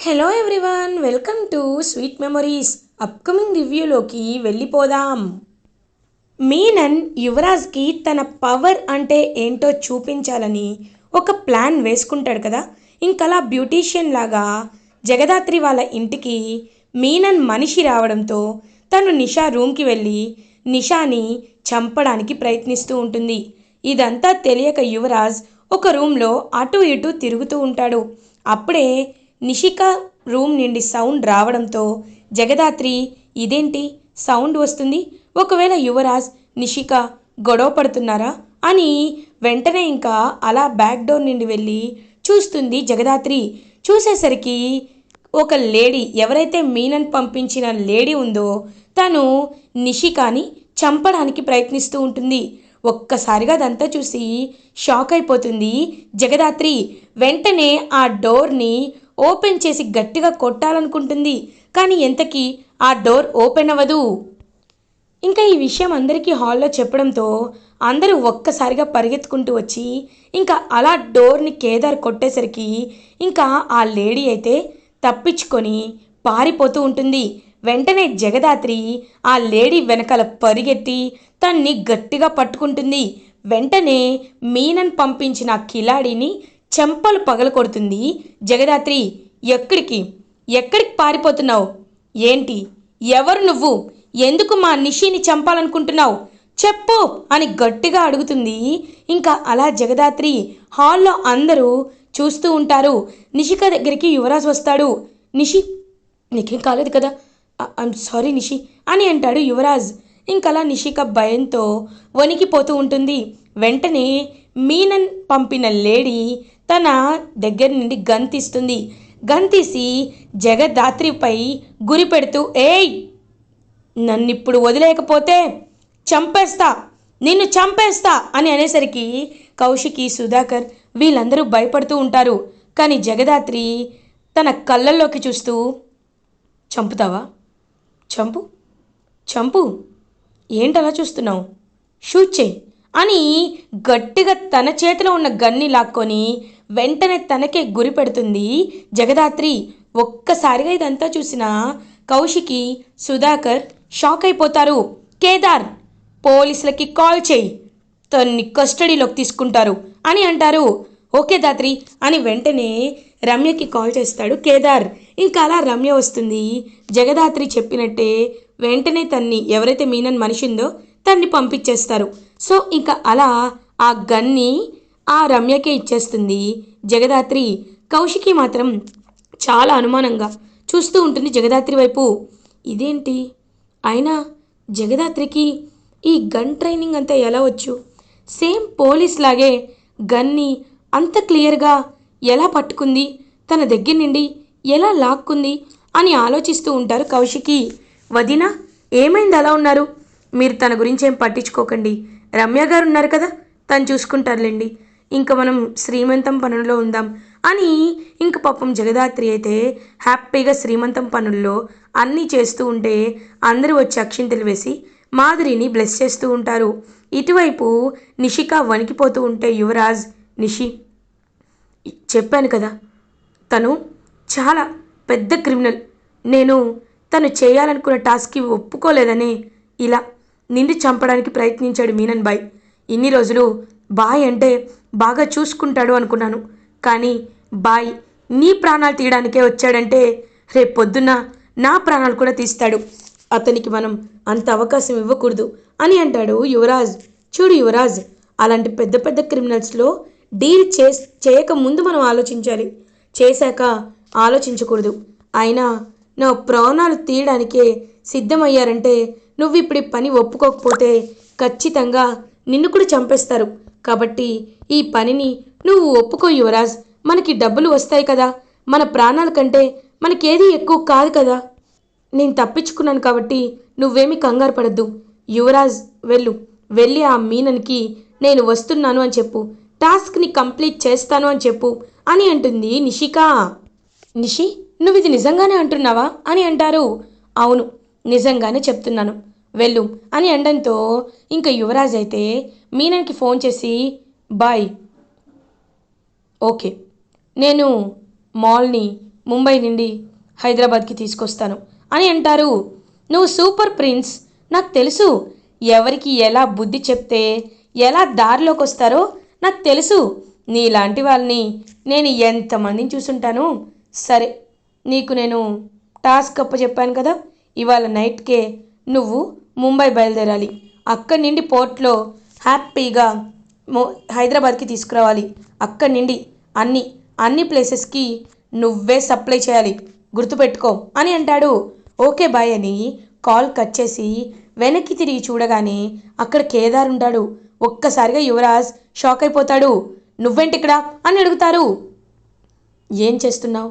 Hello everyone welcome to sweet memories upcoming రివ్యూలోకి వెళ్ళిపోదాం. మీనన్ యువరాజ్కి తన power అంటే ఏంటో చూపించాలని ఒక ప్లాన్ వేసుకుంటాడు కదా? ఇంకలా బ్యూటీషియన్ లాగా జగదాత్రి వాళ్ళ ఇంటికి మీనన్ మనిషి రావడంతో తను నిషా రూమ్కి వెళ్ళి నిషాని చంపడానికి ప్రయత్నిస్తూ ఉంటుంది. ఇదంతా తెలియక యువరాజ్ ఒక రూమ్లో అటు ఇటు తిరుగుతూ ఉంటాడు. అప్పుడే నిషిక రూమ్ నుండి సౌండ్ రావడంతో జగదాత్రి ఇదేంటి? సౌండ్ వస్తుంది? ఒకవేళ యువరాజ్ నిషిక గొడవ పడుతున్నారా? అని వెంటనే ఇంకా అలా బ్యాక్ డోర్ నుండి వెళ్ళి చూస్తుంది జగదాత్రి. చూసేసరికి ఒక లేడీ ఎవరైతే మీనన్ పంపించిన లేడీ ఉందో తను నిషికాని చంపడానికి ప్రయత్నిస్తూ ఉంటుంది. ఒక్కసారిగా అదంతా చూసి షాక్ అయిపోతుంది జగదాత్రి. వెంటనే ఆ డోర్ని ఓపెన్ చేసి గట్టిగా కొట్టాలనుకుంటుంది. కానీ ఎంతకీ ఆ డోర్ ఓపెన్ అవ్వదు. ఇంకా ఈ విషయం అందరికీ హాల్లో చెప్పడంతో అందరూ ఒక్కసారిగా పరిగెత్తుకుంటూ వచ్చి ఇంకా అలా డోర్ని కేదార్ కొట్టేసరికి ఇంకా ఆ లేడీ అయితే తప్పించుకొని పారిపోతూ ఉంటుంది. వెంటనే జగదాత్రి ఆ లేడీ వెనకాల పరిగెత్తి తన్ని గట్టిగా పట్టుకుంటుంది. వెంటనే మీనన్ పంపించిన కిలాడిని చెంపలు పగలకొడుతుంది జగదాత్రి ఎక్కడికి? ఎక్కడికి పారిపోతున్నావు? ఏంటి? ఎవరు నువ్వు? ఎందుకు మా నిషిని చంపాలనుకుంటున్నావు? చెప్పు అని గట్టిగా అడుగుతుంది. ఇంకా అలా జగదాత్రి హాల్లో అందరూ చూస్తూ ఉంటారు. నిషిక దగ్గరికి యువరాజ్ వస్తాడు. నిషి నీకేం కాలేదు కదా? ఐఎమ్ సారీ నిషి అని అంటాడు యువరాజ్. ఇంకలా నిషిక భయంతో వణికిపోతూ ఉంటుంది. వెంటనే మీనన్ పంపిన లేడీ తన దగ్గర నుండి గన్ తీస్తుంది. గన్ తీసి జగదాత్రిపై గురి పెడుతూ ఏయ్ నన్నిప్పుడు వదిలేకపోతే చంపేస్తా నిన్ను చంపేస్తా అని అనేసరికి కౌశికి సుధాకర్ వీళ్ళందరూ భయపడుతూ ఉంటారు. కానీ జగదాత్రి తన కళ్ళల్లోకి చూస్తూ చంపుతావా? చంపు చంపు ఏంటలా చూస్తున్నావు? షూట్ చేయి అని గట్టిగా తన చేతిలో ఉన్న గన్ని లాక్కొని వెంటనే తనకే గురి పెడుతుంది జగదాత్రి. ఒక్కసారిగా ఇదంతా చూసిన కౌశికి సుధాకర్ షాక్ అయిపోతారు. కేదార్ పోలీసులకి కాల్ చేయి. తన్ని కస్టడీలోకి తీసుకుంటారు అని అంటారు. ఓకే దాత్రి అని వెంటనే రమ్యకి కాల్ చేస్తాడు కేదార్. ఇంకా అలా రమ్య వస్తుంది. జగదాత్రి చెప్పినట్టే వెంటనే తన్ని ఎవరైతే మీనన్ మనిషి ఉందో తన్ని పంపించేస్తారు. సో ఇంకా అలా ఆ గన్ని ఆ రమ్యకే ఇచ్చేస్తుంది. జగదాత్రి కౌశికి మాత్రం చాలా అనుమానంగా చూస్తూ ఉంటుంది జగదాత్రి వైపు. ఇదేంటి? అయినా జగదాత్రికి ఈ గన్ ట్రైనింగ్ అంతా ఎలా వచ్చు? సేమ్ పోలీస్ లాగే గన్ని అంత క్లియర్గా ఎలా పట్టుకుంది? తన దగ్గర నుండి ఎలా లాక్కుంది? అని ఆలోచిస్తూ ఉంటారు కౌశికి. వదిన ఏమైంది? అలా ఉన్నారు. మీరు తన గురించి ఏం పట్టించుకోకండి. రమ్య గారు ఉన్నారు కదా? తను చూసుకుంటారులేండి. ఇంకా మనం శ్రీమంతం పనుల్లో ఉందాం అని ఇంక పాపం జగదాత్రి అయితే హ్యాపీగా శ్రీమంతం పనుల్లో అన్నీ చేస్తూ ఉంటే అందరూ వచ్చి అక్షింతలు వేసి మాధురిని బ్లెస్ చేస్తూ ఉంటారు. ఇటువైపు నిషిక వణికిపోతూ ఉంటే యువరాజ్ నిషి చెప్పాను కదా తను చాలా పెద్ద క్రిమినల్. నేను తను చేయాలనుకున్న టాస్క్కి ఒప్పుకోలేదని ఇలా నిండి చంపడానికి ప్రయత్నించాడు మీనన్ బాయ్. ఇన్ని రోజులు బాయ్ అంటే బాగా చూసుకుంటాడు అనుకున్నాను. కానీ బాయ్ నీ ప్రాణాలు తీయడానికే వచ్చాడంటే రేపు పొద్దున్న నా ప్రాణాలు కూడా తీస్తాడు. అతనికి మనం అంత అవకాశం ఇవ్వకూడదు అని అంటాడు యువరాజ్. చూడు యువరాజ్ అలాంటి పెద్ద పెద్ద క్రిమినల్స్లో డీల్ చే చేయక ముందు మనం ఆలోచించాలి. చేశాక ఆలోచించకూడదు. అయినా నా ప్రాణాలు తీయడానికే సిద్ధమయ్యారంటే నువ్వు ఇప్పుడు పని ఒప్పుకోకపోతే ఖచ్చితంగా నిన్ను కూడా చంపేస్తారు. కాబట్టి ఈ పనిని నువ్వు ఒప్పుకో యువరాజ్. మనకి డబ్బులు వస్తాయి కదా. మన ప్రాణాల కంటే మనకేది ఎక్కువ కాదు కదా. నేను తప్పించుకున్నాను కాబట్టి నువ్వేమి కంగారు పడద్దు. యువరాజ్ వెళ్ళు. వెళ్ళి ఆ మీనన్కి నేను వస్తున్నాను అని చెప్పు. టాస్క్ని కంప్లీట్ చేస్తాను అని చెప్పు అని అంటుంది నిషిక. నిషి నువ్వు ఇది నిజంగానే అంటున్నావా అని అంటారు. అవును నిజంగానే చెప్తున్నాను. వెళ్ళు అని అనడంతో ఇంకా యువరాజ్ అయితే మీనన్కి ఫోన్ చేసి బాయ్. ఓకే. నేను మాల్ని ముంబై నుండి హైదరాబాద్కి తీసుకొస్తాను. అని అంటారు. నువ్వు సూపర్ ప్రిన్స్. నాకు తెలుసు ఎవరికి ఎలా బుద్ధి చెప్తే ఎలా దారిలోకి వస్తారో నాకు తెలుసు. నీలాంటి వాళ్ళని నేను ఎంతమందిని చూసుంటాను? సరే నీకు నేను టాస్క్ అప్ప చెప్పాను కదా. ఇవాళ నైట్కే నువ్వు ముంబై బయలుదేరాలి. అక్కడి నుండి పోర్ట్లో హ్యాపీగా హైదరాబాద్కి తీసుకురావాలి. అక్కడి నుండి అన్ని అన్ని ప్లేసెస్కి నువ్వే సప్లై చేయాలి. గుర్తుపెట్టుకో అని అంటాడు. ఓకే బాయ్ అని కాల్ కట్ చేసి వెనక్కి తిరిగి చూడగానే అక్కడ కేదార్ ఉంటాడు. ఒక్కసారిగా యువరాజ్ షాక్ అయిపోతాడు. నువ్వేంటిక్కడ అని అడుగుతారు. ఏం చేస్తున్నావు?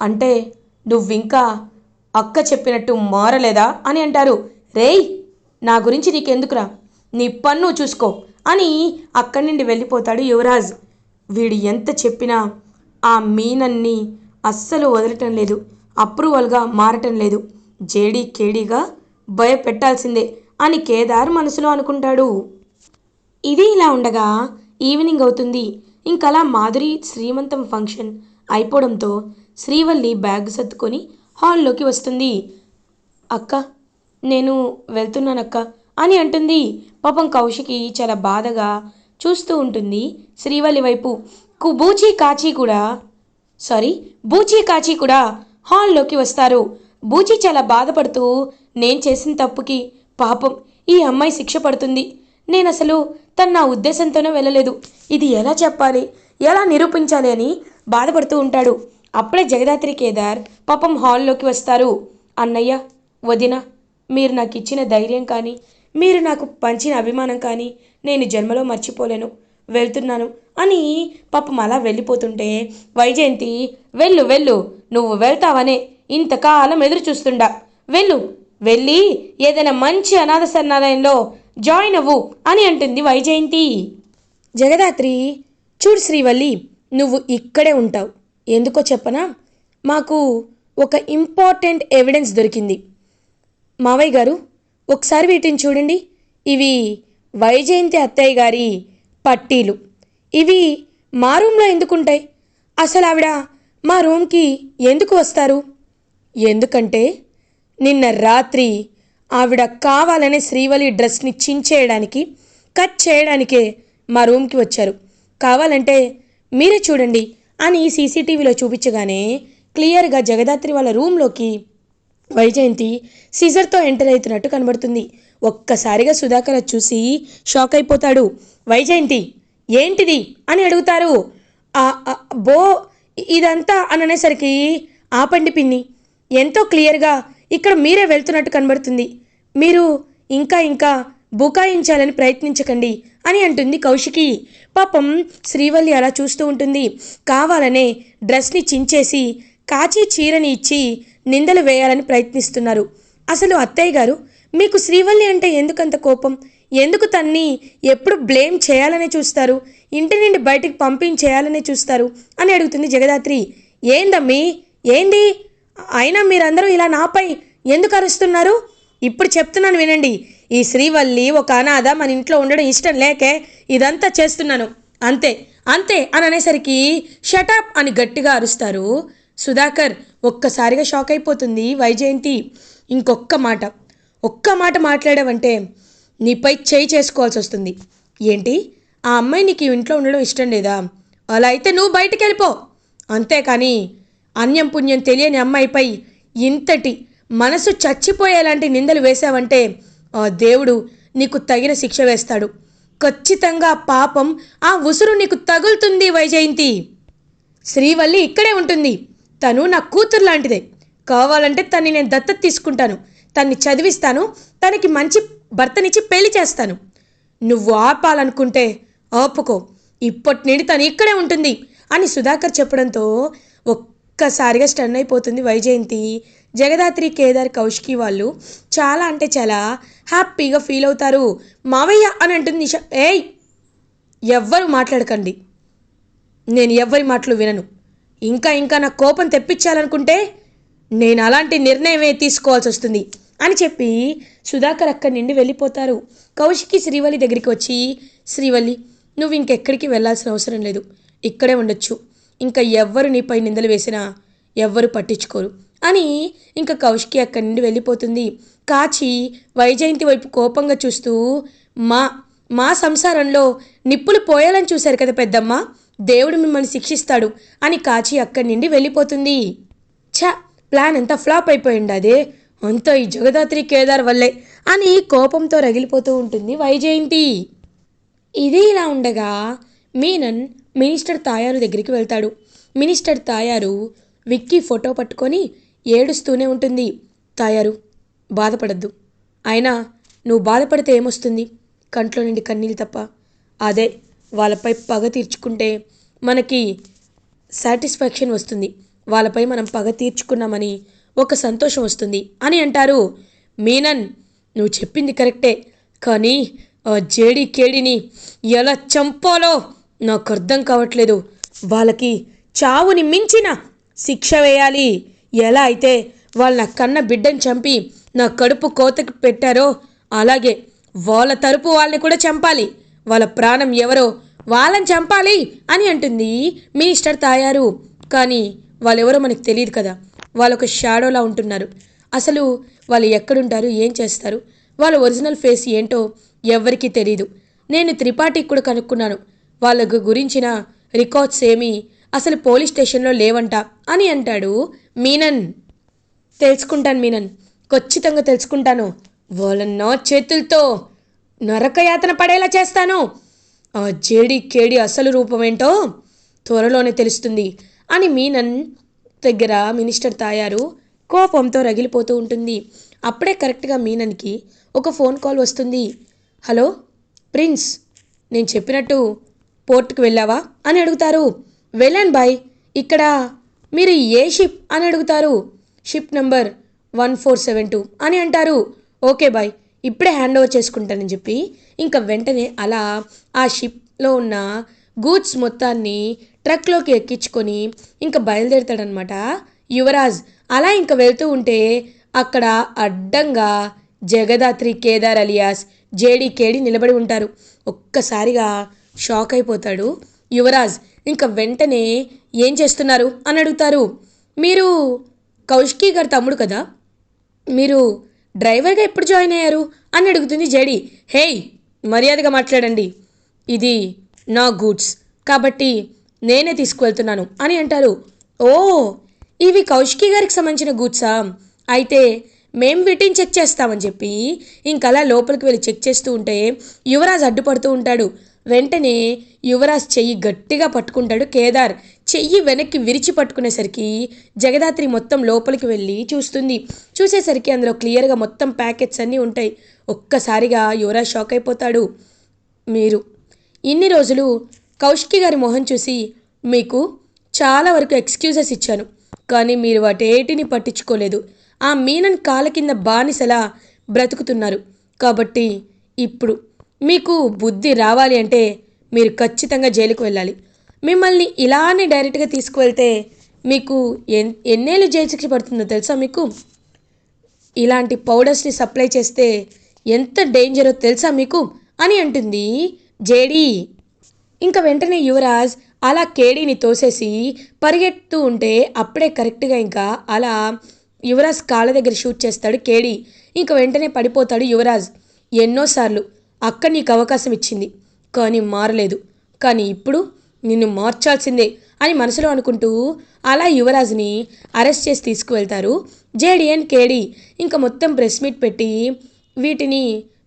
అంటే నువ్వింకా అక్క చెప్పినట్టు మారలేదా అని అంటారు. రేయ్ నా గురించి నీకెందుకురా? నీ పన్ను చూసుకో అని అక్కడి నుండి వెళ్ళిపోతాడు యువరాజ్. వీడు ఎంత చెప్పినా ఆ మీనన్ని అస్సలు వదలటం లేదు. అప్రూవల్గా మారటం లేదు. జేడీ కేడీగా భయపెట్టాల్సిందే అని కేదార్ మనసులో అనుకుంటాడు. ఇది ఇలా ఉండగా ఈవినింగ్ అవుతుంది. ఇంకలా మాధురి శ్రీమంతం ఫంక్షన్ అయిపోవడంతో శ్రీవల్లి బ్యాగ్ సర్దుకొని హాల్లోకి వస్తుంది. అక్క నేను వెళ్తున్నానక్క అని అంటుంది. పాపం కౌశికి చాలా బాధగా చూస్తూ ఉంటుంది. శ్రీవల్లి వైపు కు బూచి కాచి కూడా సారీ బూచి కాచి కూడా హాల్లోకి వస్తారు. బూచి చాలా బాధపడుతూ నేను చేసిన తప్పుకి పాపం ఈ అమ్మాయి శిక్ష పడుతుంది. నేను అసలు తను నా ఉద్దేశంతోనే వెళ్ళలేదు. ఇది ఎలా చెప్పాలి? ఎలా నిరూపించాలి అని బాధపడుతూ ఉంటాడు. అప్పుడే జగదాత్రి కేదార్ పాపం హాల్లోకి వస్తారు. అన్నయ్య వదిన మీరు నాకు ఇచ్చిన ధైర్యం కానీ మీరు నాకు పంచిన అభిమానం కానీ నేను జన్మలో మర్చిపోలేను వెళ్తున్నాను అని పాపం అలా వెళ్ళిపోతుంటే వైజయంతి వెళ్ళు వెళ్ళు నువ్వు వెళ్తావనే ఇంతకాలం ఎదురు చూస్తుండా వెళ్ళు వెళ్ళి ఏదైనా మంచి అనాథ శరణాలయంలో జాయిన్ అవ్వు అని అంటుంది వైజయంతి. జగదాత్రి చూడు శ్రీవల్లి నువ్వు ఇక్కడే ఉంటావు. ఎందుకో చెప్పనా? మాకు ఒక ఇంపార్టెంట్ ఎవిడెన్స్ దొరికింది. మావయ్య గారు ఒకసారి వీటిని చూడండి. ఇవి వైజయంతి అత్తయ్య గారి పట్టీలు. ఇవి మా రూమ్లో ఎందుకుంటాయి? అసలు ఆవిడ మా రూమ్కి ఎందుకు వస్తారు? ఎందుకంటే నిన్న రాత్రి ఆవిడ కావాలనే శ్రీవలి డ్రెస్ని చించేయడానికి కట్ చేయడానికే మా రూమ్కి వచ్చారు. కావాలంటే మీరే చూడండి. అని సీసీటీవీలో చూపించగానే క్లియర్గా జగదాత్రి వాళ్ళ రూమ్లోకి వైజయంతి సీజర్తో ఎంటర్ అవుతున్నట్టు కనబడుతుంది. ఒక్కసారిగా సుధాకర్ చూసి షాక్ అయిపోతాడు. వైజయంతి ఏంటిది? అని అడుగుతారు. బో ఇదంతా అని అనేసరికి ఆపండి పిన్ని. ఎంతో క్లియర్గా ఇక్కడ మీరే వెళ్తున్నట్టు కనబడుతుంది. మీరు ఇంకా ఇంకా బుకాయించాలని ప్రయత్నించకండి అని అంటుంది కౌశికి. పాపం శ్రీవల్లి అలా చూస్తూ ఉంటుంది. కావాలనే డ్రెస్ని చించేసి కాచి చీరని ఇచ్చి నిందలు వేయాలని ప్రయత్నిస్తున్నారు. అసలు అత్తయ్య గారు మీకు శ్రీవల్లి అంటే ఎందుకంత కోపం? ఎందుకు తన్ని ఎప్పుడు బ్లేమ్ చేయాలనే చూస్తారు? ఇంటి నుండి బయటికి పంపించేయాలనే చూస్తారు? అని అడుగుతుంది జగదాత్రి. ఏందమ్మీ? ఏంది? అయినా మీరందరూ ఇలా నాపై ఎందుకు అరుస్తున్నారు? ఇప్పుడు చెప్తున్నాను వినండి. ఈ శ్రీవల్లి ఒక అనాథ మన ఇంట్లో ఉండడం ఇష్టం లేకే ఇదంతా చేస్తున్నాను. అంతే అంతే అని అనేసరికి షటప్ అని గట్టిగా అరుస్తారు. సుధాకర్ ఒక్కసారిగా షాక్ అయిపోతుంది. వైజయంతి ఇంకొక్క మాట ఒక్క మాట మాట్లాడావంటే నీపై చేయి చేసుకోవాల్సి వస్తుంది. ఏంటి? ఆ అమ్మాయి నీకు ఇంట్లో ఉండడం ఇష్టం లేదా? అలా అయితే నువ్వు బయటికి వెళ్ళిపో. అంతేకాని అన్యం పుణ్యం తెలియని అమ్మాయిపై ఇంతటి మనసు చచ్చిపోయేలాంటి నిందలు వేశావంటే ఆ దేవుడు నీకు తగిన శిక్ష వేస్తాడు. ఖచ్చితంగా పాపం ఆ ఉసురు నీకు తగులుతుంది వైజయంతి. శ్రీవల్లి ఇక్కడే ఉంటుంది. తను నా కూతురు లాంటిదే. కావాలంటే తన్ని నేను దత్తత తీసుకుంటాను. తన్ని చదివిస్తాను. తనకి మంచి భర్తనిచ్చి పెళ్ళి చేస్తాను. నువ్వు ఆపాలనుకుంటే ఆపుకో. ఇప్పటి నుండి తను ఇక్కడే ఉంటుంది అని సుధాకర్ చెప్పడంతో ఒక్కసారిగా స్టన్ అయిపోతుంది వైజయంతి. జగదాత్రి కేదార్ కౌశికి వాళ్ళు చాలా అంటే చాలా హ్యాపీగా ఫీల్ అవుతారు. మావయ్య అని అంటుంది నిషా. ఏయ్ ఎవ్వరు మాట్లాడకండి. నేను ఎవ్వరి మాటలు వినను. ఇంకా ఇంకా నా కోపం తెప్పించాలనుకుంటే నేను అలాంటి నిర్ణయమే తీసుకోవాల్సి వస్తుంది అని చెప్పి సుధాకర్ అక్కడి నుండి వెళ్ళిపోతారు. కౌశికి శ్రీవల్లి దగ్గరికి వచ్చి శ్రీవల్లి నువ్వు ఇంకెక్కడికి వెళ్ళాల్సిన అవసరం లేదు. ఇక్కడే ఉండొచ్చు. ఇంకా ఎవ్వరు నీపై నిందలు వేసినా ఎవ్వరు పట్టించుకోరు. అని ఇంకా కౌశికి అక్కడి నుండి వెళ్ళిపోతుంది. కాచి వైజయంతి వైపు కోపంగా చూస్తూ మా మా సంసారంలో నిప్పులు పోయాలని చూశారు కదా పెద్దమ్మ దేవుడు మిమ్మల్ని శిక్షిస్తాడు అని కాచి అక్కడి నుండి వెళ్ళిపోతుంది. ఛ ప్లాన్ అంతా ఫ్లాప్ అయిపోయింది అదే. అంతా ఈ జగదాత్రి కేదార్ వల్లే అని కోపంతో రగిలిపోతూ ఉంటుంది వైజయంతి. ఇది ఇలా ఉండగా మీనన్ మినిస్టర్ తాయారు దగ్గరికి వెళ్తాడు. మినిస్టర్ తాయారు విక్కీ ఫోటో పట్టుకొని ఏడుస్తూనే ఉంటుంది. తాయారు బాధపడద్దు. అయినా నువ్వు బాధపడితే ఏమొస్తుంది? కంట్లో నుండి కన్నీళ్ళు తప్ప. అదే వాళ్ళపై పగ తీర్చుకుంటే మనకి సాటిస్ఫాక్షన్ వస్తుంది. వాళ్ళపై మనం పగ తీర్చుకున్నామని ఒక సంతోషం వస్తుంది అని అంటారు మీనన్. నువ్వు చెప్పింది కరెక్టే. కానీ ఆ జేడి కేడిని ఎలా చంపాలో నాకు అర్థం కావట్లేదు. వాళ్ళకి చావుని మించిన శిక్ష వేయాలి. ఎలా అయితే వాళ్ళ నా కన్న బిడ్డని చంపి నా కడుపు కోతకి పెట్టారో అలాగే వాళ్ళ తరపు వాళ్ళని కూడా చంపాలి. వాళ్ళ ప్రాణం ఎవరో వాళ్ళని చంపాలి అని అంటుంది మినిస్టర్ తాయారు. కానీ వాళ్ళెవరో మనకు తెలియదు కదా. వాళ్ళు ఒక షాడోలా ఉంటున్నారు. అసలు వాళ్ళు ఎక్కడుంటారు? ఏం చేస్తారు? వాళ్ళ ఒరిజినల్ ఫేస్ ఏంటో ఎవ్వరికీ తెలియదు నేను త్రిపాఠికి కూడా కనుక్కున్నాను. వాళ్ళ గురించిన రికార్డ్స్ ఏమీ అసలు పోలీస్ స్టేషన్లో లేవంట అని అంటాడు మీనన్. తెలుసుకుంటాను మీనన్. ఖచ్చితంగా తెలుసుకుంటాను. వాళ్ళ నా చేతులతో నరకయాతన పడేలా చేస్తాను. ఆ జేడి కేడి అసలు రూపమేంటో త్వరలోనే తెలుస్తుంది అని మీనన్ దగ్గర మినిస్టర్ తాయారు కోపంతో రగిలిపోతూ ఉంటుంది. అప్పుడే కరెక్ట్గా మీనన్కి ఒక ఫోన్ కాల్ వస్తుంది. హలో ప్రిన్స్ నేను చెప్పినట్టు పోర్ట్కి వెళ్ళావా? అని అడుగుతారు. వెళ్ళాను బాయ్ ఇక్కడ మీరు ఏ షిప్ అని అడుగుతారు? Ship number one four seven two అని అంటారు. Okay bye. ఇప్పుడే హ్యాండ్ ఓవర్ చేసుకుంటానని చెప్పి ఇంకా వెంటనే అలా ఆ షిప్లో ఉన్న గూడ్స్ మొత్తాన్ని ట్రక్లోకి ఎక్కించుకొని ఇంకా బయలుదేరుతాడనమాట యువరాజ్. అలా ఇంకా వెళ్తూ ఉంటే అక్కడ అడ్డంగా జగదాత్రి కేదార్ అలియాస్ జేడి కేడి నిలబడి ఉంటారు. ఒక్కసారిగా షాక్ అయిపోతాడు యువరాజ్. ఇంకా వెంటనే ఏం చేస్తున్నారు? అని అడుగుతారు. మీరు కౌష్కి గారి తమ్ముడు కదా? మీరు డ్రైవర్గా ఎప్పుడు జాయిన్ అయ్యారు? అని అడుగుతుంది జేడి. హేయ్ మర్యాదగా మాట్లాడండి. ఇది నా గూడ్స్. కాబట్టి నేనే తీసుకువెళ్తున్నాను అని అంటారు. ఓ ఇవి కౌష్కి గారికి సంబంధించిన గూడ్సా? అయితే మేము వీటిని చెక్ చేస్తామని చెప్పి ఇంకలా లోపలికి వెళ్ళి చెక్ చేస్తూ ఉంటే యువరాజ్ అడ్డుపడుతూ ఉంటాడు. వెంటనే యువరాజ్ చెయ్యి గట్టిగా పట్టుకుంటాడు కేదార్. చెయ్యి వెనక్కి విరిచి పట్టుకునేసరికి జగదాత్రి మొత్తం లోపలికి వెళ్ళి చూస్తుంది. చూసేసరికి అందులో క్లియర్గా మొత్తం ప్యాకెట్స్ అన్నీ ఉంటాయి. ఒక్కసారిగా యువరాజ్ షాక్ అయిపోతాడు. మీరు ఇన్ని రోజులు కౌశికి గారి మొహం చూసి మీకు చాలా వరకు ఎక్స్క్యూజెస్ ఇచ్చాను. కానీ మీరు వాటేటిని పట్టించుకోలేదు. ఆ మీనన్ కాల కింద బానిసలా బ్రతుకుతున్నారు. కాబట్టి ఇప్పుడు మీకు బుద్ధి రావాలి అంటే మీరు ఖచ్చితంగా జైలుకు వెళ్ళాలి. మిమ్మల్ని ఇలానే డైరెక్ట్గా తీసుకువెళ్తే మీకు ఎన్ ఎన్నేళ్ళు జైలు శిక్ష పడుతుందో తెలుసా మీకు? ఇలాంటి పౌడర్స్ని సప్లై చేస్తే ఎంత డేంజరో తెలుసా మీకు? అని అంటుంది జేడీ. ఇంకా వెంటనే యువరాజ్ అలా కేడీని తోసేసి పరిగెడుతూ ఉంటే అప్పుడే కరెక్ట్గా ఇంకా అలా యువరాజ్ కాళ్ళ దగ్గర షూట్ చేస్తాడు కేడీ. ఇంకా వెంటనే పడిపోతాడు యువరాజ్. ఎన్నోసార్లు అక్క నీకు అవకాశం ఇచ్చింది కానీ మారలేదు. కానీ ఇప్పుడు నిన్ను మార్చాల్సిందే అని మనసులో అనుకుంటూ అలా యువరాజ్ని అరెస్ట్ చేసి తీసుకువెళ్తారు జేడీఎన్ కేడీ. ఇంకా మొత్తం ప్రెస్ మీట్ పెట్టి వీటిని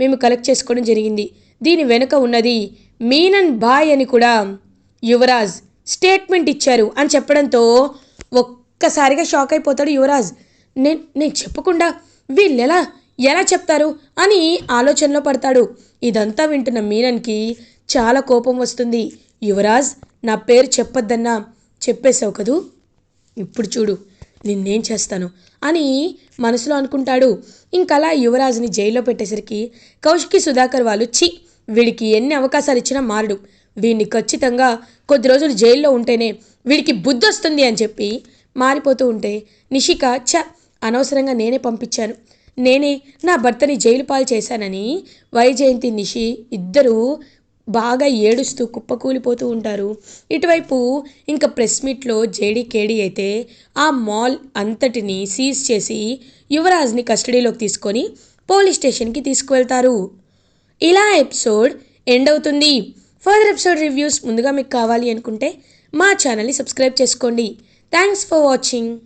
మేము కలెక్ట్ చేసుకోవడం జరిగింది. దీని వెనుక ఉన్నది మీనన్ బాయ్ అని కూడా యువరాజ్ స్టేట్మెంట్ ఇచ్చారు అని చెప్పడంతో ఒక్కసారిగా షాక్ అయిపోతాడు యువరాజ్. నేను నేను చెప్పకుండా వీళ్ళు ఎలా చెప్తారు అని ఆలోచనలో పడతాడు. ఇదంతా వింటున్న మీనన్కి చాలా కోపం వస్తుంది. యువరాజ్ నా పేరు చెప్పొద్దన్నా. చెప్పేశావు కదూ? ఇప్పుడు చూడు నిన్నేం చేస్తాను అని మనసులో అనుకుంటాడు. ఇంకలా యువరాజ్ని జైల్లో పెట్టేసరికి కౌశికి సుధాకర్ వాళ్ళు చి వీడికి ఎన్ని అవకాశాలు ఇచ్చినా మారడు. వీడిని ఖచ్చితంగా కొద్ది రోజులు జైల్లో ఉంటేనే వీడికి బుద్ధి వస్తుంది అని చెప్పి మారిపోతూ ఉంటే నిషిక చ అనవసరంగా నేనే పంపించాను. నేనే నా భర్తని జైలు పాలు చేశానని వైజయంతి నిషి ఇద్దరూ బాగా ఏడుస్తూ కుప్పకూలిపోతూ ఉంటారు. ఇటువైపు ఇంకా ప్రెస్ మీట్లో కేడీ అయితే ఆ మాల్ అంతటిని సీజ్ చేసి యువరాజ్ని కస్టడీలోకి తీసుకొని పోలీస్ స్టేషన్కి తీసుకువెళ్తారు. ఇలా ఎపిసోడ్ ఎండ్ అవుతుంది. ఫర్దర్ ఎపిసోడ్ రివ్యూస్ ముందుగా మీకు కావాలి అనుకుంటే మా ఛానల్ని సబ్స్క్రైబ్ చేసుకోండి. Thanks for watching.